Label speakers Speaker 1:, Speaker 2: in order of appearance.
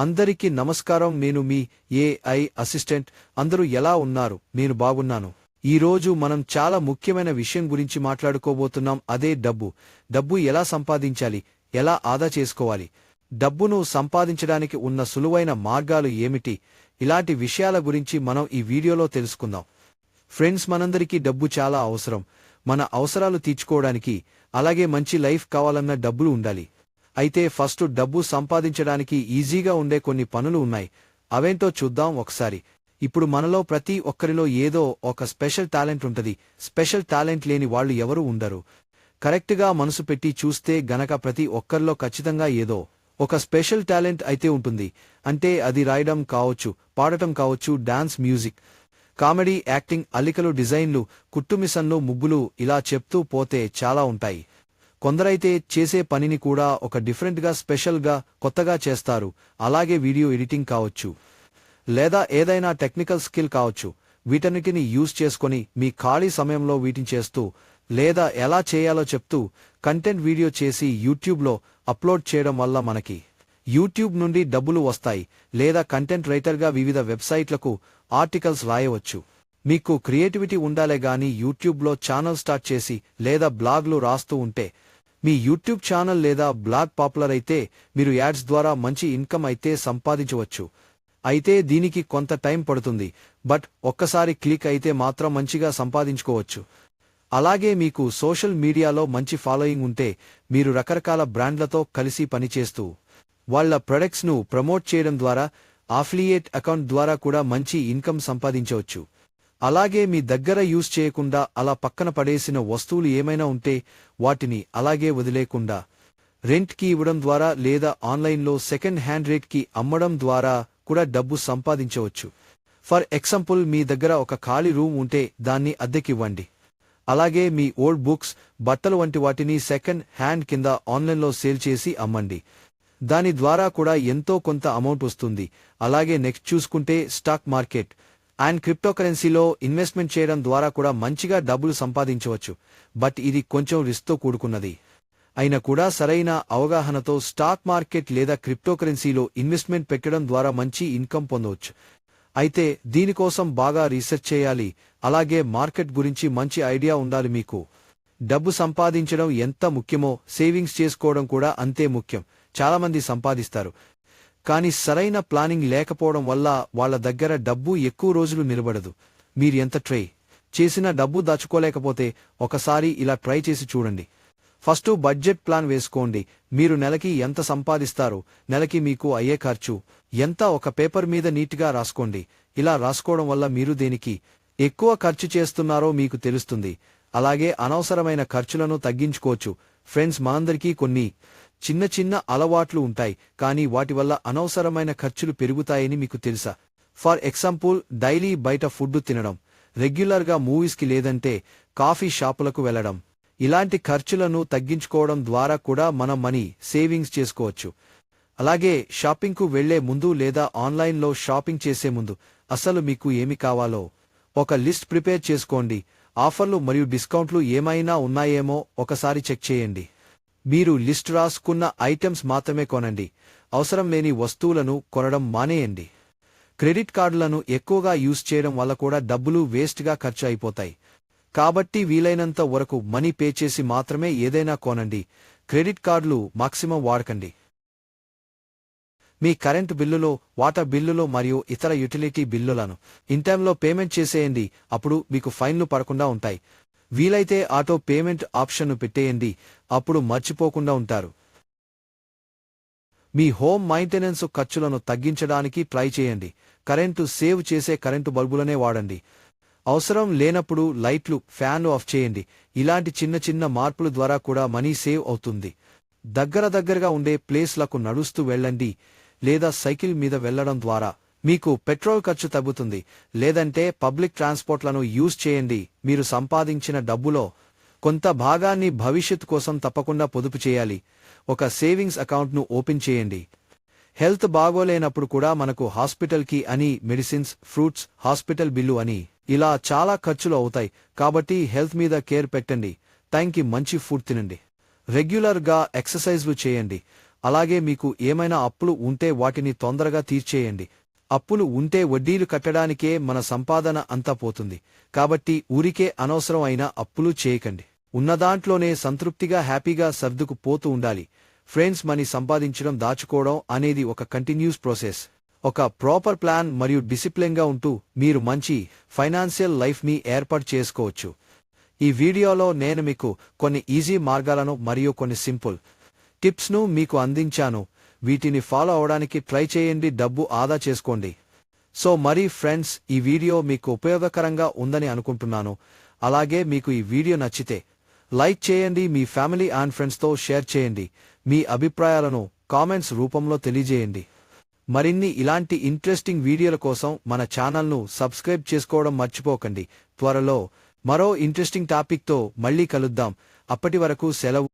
Speaker 1: అందరికీ నమస్కారం. నేను మీ ఏఐ అసిస్టెంట్ అందరూ ఎలా ఉన్నారు? నేను బాగున్నాను. ఈ రోజు మనం చాలా ముఖ్యమైన విషయం గురించి మాట్లాడుకోబోతున్నాం. అదే డబ్బు. డబ్బు ఎలా సంపాదించాలి? ఎలా ఆదా చేసుకోవాలి? డబ్బును సంపాదించడానికి ఉన్న సులువైన మార్గాలు ఏమిటి? ఇలాంటి విషయాల గురించి మనం ఈ వీడియోలో తెలుసుకుందాం. ఫ్రెండ్స్ మనందరికీ డబ్బు చాలా అవసరం. మన అవసరాలు తీర్చుకోవడానికి అలాగే మంచి లైఫ్ కావాలన్న డబ్బులు ఉండాలి. అయితే ఫస్ట్ డబ్బు సంపాదించడానికి ఈజీగా ఉండే కొన్ని పనులు ఉన్నాయి. అవేంటో చూద్దాం ఒకసారి. ఇప్పుడు మనలో ప్రతి ఒక్కరిలో ఏదో ఒక స్పెషల్ టాలెంట్ ఉంటది. స్పెషల్ టాలెంట్ లేని వాళ్ళు ఎవరూ ఉండరు. కరెక్ట్గా మనసు పెట్టి చూస్తే గనక ప్రతి ఒక్కరిలో ఖచ్చితంగా ఏదో ఒక స్పెషల్ టాలెంట్ అయితే ఉంటుంది. అంటే అది రాయడం కావచ్చు పాడటం కావచ్చు డాన్స్ మ్యూజిక్ కామెడీ యాక్టింగ్ అల్లికలు డిజైన్లు కుట్టుమిసన్లు ముగ్గులు ఇలా చెప్తూ పోతే చాలా ఉంటాయి. కొందరైతే చేసే పనిని కూడా ఒక డిఫరెంట్గా స్పెషల్గా కొత్తగా చేస్తారు. అలాగే వీడియో ఎడిటింగ్ కావచ్చు. లేదా ఏదైనా టెక్నికల్ స్కిల్ కావచ్చు. వీటన్నిటిని యూజ్ చేసుకొని మీ ఖాళీ సమయంలో వీటిని చేస్తూ లేదా ఎలా చేయాలో చెప్తూ కంటెంట్ వీడియో చేసి యూట్యూబ్లో అప్లోడ్ చేయడం వల్ల మనకి యూట్యూబ్ నుండి డబ్బులు వస్తాయి. లేదా కంటెంట్ రైటర్గా వివిధ వెబ్సైట్లకు ఆర్టికల్స్ రాయవచ్చు. మీకు క్రియేటివిటీ ఉండాలే గాని యూట్యూబ్లో ఛానల్ స్టార్ట్ చేసి లేదా బ్లాగ్లు రాస్తూ ఉంటే మీ యూట్యూబ్ ఛానల్ లేదా బ్లాగ్ పాపులర్ అయితే మీరు యాడ్స్ ద్వారా మంచి ఇన్కమ్ అయితే సంపాదించవచ్చు. అయితే దీనికి కొంత టైం పడుతుంది. బట్ ఒక్కసారి క్లిక్ అయితే మాత్రం మంచిగా సంపాదించుకోవచ్చు. అలాగే మీకు సోషల్ మీడియాలో మంచి ఫాలోయింగ్ ఉంటే మీరు రకరకాల బ్రాండ్లతో కలిసి పనిచేస్తూ వాళ్ళ ప్రొడక్ట్స్ను ప్రమోట్ చేయడం ద్వారా ఆఫ్లియేట్ అకౌంట్ ద్వారా కూడా మంచి ఇన్కమ్ సంపాదించవచ్చు. అలాగే మీ దగ్గర యూజ్ చేయకుండా అలా పక్కన పడేసిన వస్తువులు ఏమైనా ఉంటే వాటిని అలాగే వదిలేకుండా రెంట్కి ఇవ్వడం ద్వారా లేదా ఆన్లైన్లో సెకండ్ హ్యాండ్ రేట్కి అమ్మడం ద్వారా కూడా డబ్బు సంపాదించవచ్చు. ఫర్ ఎగ్జాంపుల్ మీ దగ్గర ఒక ఖాళీ రూమ్ ఉంటే దాన్ని అద్దెకివ్వండి. అలాగే మీ ఓల్డ్ బుక్స్ బట్టలు వంటి వాటిని సెకండ్ హ్యాండ్ కింద ఆన్లైన్లో సేల్ చేసి అమ్మండి. దాని ద్వారా కూడా ఎంతో కొంత అమౌంట్ వస్తుంది. అలాగే నెక్స్ట్ చూసుకుంటే స్టాక్ మార్కెట్. అండ్ క్రిప్టోకరెన్సీలో ఇన్వెస్ట్మెంట్ చేయడం ద్వారా కూడా మంచిగా డబ్బులు సంపాదించవచ్చు. బట్ ఇది కొంచెం రిస్క్తో కూడుకున్నది. అయినా కూడా సరైన అవగాహనతో స్టాక్ మార్కెట్ లేదా క్రిప్టోకరెన్సీలో ఇన్వెస్ట్మెంట్ పెట్టడం ద్వారా మంచి ఇన్కమ్ పొందవచ్చు. అయితే దీనికోసం బాగా రీసెర్చ్ చేయాలి. అలాగే మార్కెట్ గురించి మంచి ఐడియా ఉండాలి మీకు. డబ్బు సంపాదించడం ఎంత ముఖ్యమో సేవింగ్స్ చేసుకోవడం కూడా అంతే ముఖ్యం. చాలామంది సంపాదిస్తారు. కానీ సరైన ప్లానింగ్ లేకపోవడం వల్ల వాళ్ళ దగ్గర డబ్బు ఎక్కువ రోజులు నిలబడదు. మీరు ఎంత ట్రై చేసినా డబ్బు దాచుకోలేకపోతే ఒకసారి ఇలా ట్రై చేసి చూడండి. ఫస్ట్ బడ్జెట్ ప్లాన్ వేసుకోండి. మీరు నెలకి ఎంత సంపాదిస్తారు నెలకి మీకు అయ్యే ఖర్చు ఎంత ఒక పేపర్ మీద నీట్గా రాసుకోండి. ఇలా రాసుకోవడం వల్ల మీరు దేనికి ఎక్కువ ఖర్చు చేస్తున్నారో మీకు తెలుస్తుంది. అలాగే అనవసరమైన ఖర్చులను తగ్గించుకోవచ్చు. ఫ్రెండ్స్ మనందరికీ కొన్ని చిన్న చిన్న అలవాట్లు ఉంటాయి కానీ వాటి వల్ల అనవసరమైన ఖర్చులు పెరుగుతాయని మీకు తెలుసా? ఫర్ ఎగ్జాంపుల్ డైలీ బయట ఫుడ్ తినడం రెగ్యులర్గా మూవీస్కి లేదంటే కాఫీ షాపులకు వెళ్ళడం ఇలాంటి ఖర్చులను తగ్గించుకోవడం ద్వారా కూడా మనం మనీ సేవింగ్స్ చేసుకోవచ్చు. అలాగే షాపింగ్కు వెళ్ళే ముందు లేదా ఆన్లైన్లో షాపింగ్ చేసే ముందు అసలు మీకు ఏమి కావాలో ఒక లిస్ట్ ప్రిపేర్ చేసుకోండి. ఆఫర్లు మరియు డిస్కౌంట్లు ఏమైనా ఉన్నాయేమో ఒకసారి చెక్ చేయండి. మీరు లిస్ట్ రాసుకున్న ఐటమ్స్ మాత్రమే కొనండి. అవసరం లేని వస్తువులను కొనడం మానేయండి. క్రెడిట్ కార్డులను ఎక్కువగా యూజ్ చేయడం వల్ల కూడా డబ్బులు వేస్ట్గా ఖర్చు అయిపోతాయి కాబట్టి వీలైనంత వరకు మనీ పే చేసి మాత్రమే ఏదైనా కొనండి. క్రెడిట్ కార్డులు మాక్సిమం వాడకండి. మీ కరెంటు బిల్లులో వాటర్ బిల్లులో మరియు ఇతర యుటిలిటీ బిల్లులను ఇన్ టైంలో పేమెంట్ చేసేయండి. అప్పుడు మీకు ఫైన్లు పడకుండా ఉంటాయి. వీలైతే ఆటో పేమెంట్ ఆప్షన్ను పెట్టేయండి అప్పుడు మర్చిపోకుండా ఉంటారు. మీ హోమ్ మైంటెనెన్స్ ఖర్చులను తగ్గించడానికి ట్రై చేయండి కరెంటు సేవ్ చేసే కరెంటు బల్బులనే వాడండి. అవసరం లేనప్పుడు లైట్లు ఫ్యాన్లు ఆఫ్ చేయండి ఇలాంటి చిన్న చిన్న మార్పుల ద్వారా కూడా మనీ సేవ్ అవుతుంది. దగ్గర దగ్గరగా ఉండే ప్లేస్లకు నడుస్తూ వెళ్ళండి లేదా సైకిల్ మీద వెళ్ళడం ద్వారా. మీకు పెట్రోల్ ఖర్చు తగ్గుతుంది. లేదంటే పబ్లిక్ ట్రాన్స్పోర్ట్లను యూజ్ చేయండి. మీరు సంపాదించిన డబ్బులో కొంత భాగాన్ని భవిష్యత్ కోసం తప్పకుండా పొదుపు చేయాలి. ఒక సేవింగ్స్ అకౌంట్ను ఓపెన్ చేయండి. హెల్త్ బాగోలేనప్పుడు కూడా మనకు హాస్పిటల్కి అని మెడిసిన్స్ ఫ్రూట్స్ హాస్పిటల్ బిల్లు అని ఇలా చాలా ఖర్చులు అవుతాయి. కాబట్టి హెల్త్ మీద కేర్ పెట్టండి. టైంకి మంచి ఫుడ్ తినండి. రెగ్యులర్గా ఎక్సర్సైజ్లు చేయండి. అలాగే మీకు ఏమైనా అప్పులు ఉంటే వాటిని తొందరగా తీర్చేయండి. అప్పులు ఉంటే వడ్డీలు కట్టడానికే మన సంపాదన అంతా పోతుంది. కాబట్టి ఊరికే అనవసరం అయిన అప్పులు చేయకండి. ఉన్నదాంట్లోనే సంతృప్తిగా హ్యాపీగా సర్దుకు పోతూ ఉండాలి. ఫ్రెండ్స్ మనీ సంపాదించడం దాచుకోవడం అనేది ఒక కంటిన్యూస్ ప్రాసెస్. ఒక ప్రాపర్ ప్లాన్ మరియు డిసిప్లిన్గా ఉంటూ మీరు మంచి ఫైనాన్షియల్ లైఫ్ని ఏర్పాటు చేసుకోవచ్చు. ఈ వీడియోలో నేను మీకు కొన్ని ఈజీ మార్గాలను మరియు కొన్ని సింపుల్ టిప్స్ను మీకు అందించాను. వీటిని ఫాలో అవడానికి ట్రై చేయండి డబ్బు ఆదా చేసుకోండి. సో మరి ఫ్రెండ్స్ ఈ వీడియో మీకు ఉపయోగకరంగా ఉందని అనుకుంటున్నాను. అలాగే మీకు ఈ వీడియో నచ్చితే లైక్ చేయండి మీ ఫ్యామిలీ అండ్ ఫ్రెండ్స్తో షేర్ చేయండి. మీ అభిప్రాయాలను కామెంట్స్ రూపంలో తెలియజేయండి. మరిన్ని ఇలాంటి ఇంట్రెస్టింగ్ వీడియోల కోసం మన ఛానల్ను సబ్స్క్రైబ్ చేసుకోవడం మర్చిపోకండి. త్వరలో మరో ఇంట్రెస్టింగ్ టాపిక్తో మళ్ళీ కలుద్దాం. అప్పటి వరకు సెలవు.